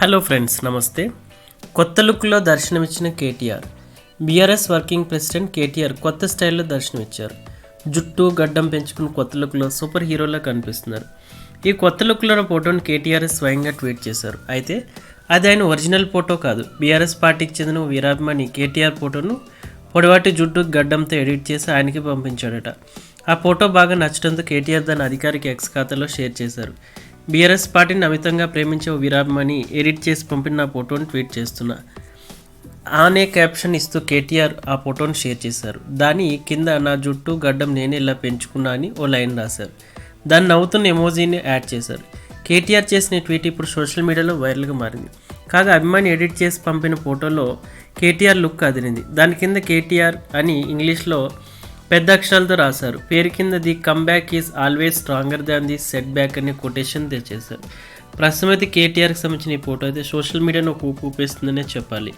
Hello friends నమస్తే. కొత్త లుక్లో దర్శనమిచ్చిన కేటీఆర్. బీఆర్ఎస్ వర్కింగ్ ప్రెసిడెంట్ కేటీఆర్ కొత్త స్టైల్లో దర్శనమిచ్చారు. జుట్టు గడ్డం పెంచుకుని కొత్త లుక్లో సూపర్ హీరోలా కనిపిస్తున్నారు. ఈ కొత్త లుక్లో ఫోటోను కేటీఆర్ స్వయంగా ట్వీట్ చేశారు. అయితే అది ఆయన ఒరిజినల్ ఫోటో కాదు. బీఆర్ఎస్ పార్టీకి చెందిన వీరాభిమాని కేటీఆర్ ఫోటోను పొడవాటి జుట్టు గడ్డంతో ఎడిట్ చేసి ఆయనకి పంపించాడట. ఆ ఫోటో బాగా నచ్చడంతో కేటీఆర్ దాన్ని అధికారిక ఎక్స్ ఖాతాలో షేర్ చేశారు. బీఆర్ఎస్ పార్టీని అమితంగా ప్రేమించే ఓ వీరాభిమాని ఎడిట్ చేసి పంపిన నా ఫోటోని ట్వీట్ చేస్తున్నా. ఆనే క్యాప్షన్ ఇస్తూ కేటీఆర్ ఆ ఫోటోని షేర్ చేశారు. దాని కింద నా జుట్టు గడ్డం నేనే ఇలా పెంచుకున్నా అని ఓ లైన్ రాశారు. దాన్ని నవ్వుతున్న ఎమోజీని యాడ్ చేశారు. కేటీఆర్ చేసిన ట్వీట్ ఇప్పుడు సోషల్ మీడియాలో వైరల్గా మారింది. కాగా అభిమాని ఎడిట్ చేసి పంపిన ఫోటోలో కేటీఆర్ లుక్ అదిరింది. దాని కింద కేటీఆర్ అని ఇంగ్లీష్లో పెద్ద అక్షరాలతో రాశారు. పేరు కింద the comeback is always stronger than the setback అనే కొటేషన్ తెచ్చేశారు. ప్రస్తుతం అయితే కేటీఆర్కి సంబంధించిన ఈ ఫోటో అయితే సోషల్ మీడియాను ఒక ఊపేస్తుందనే చెప్పాలి.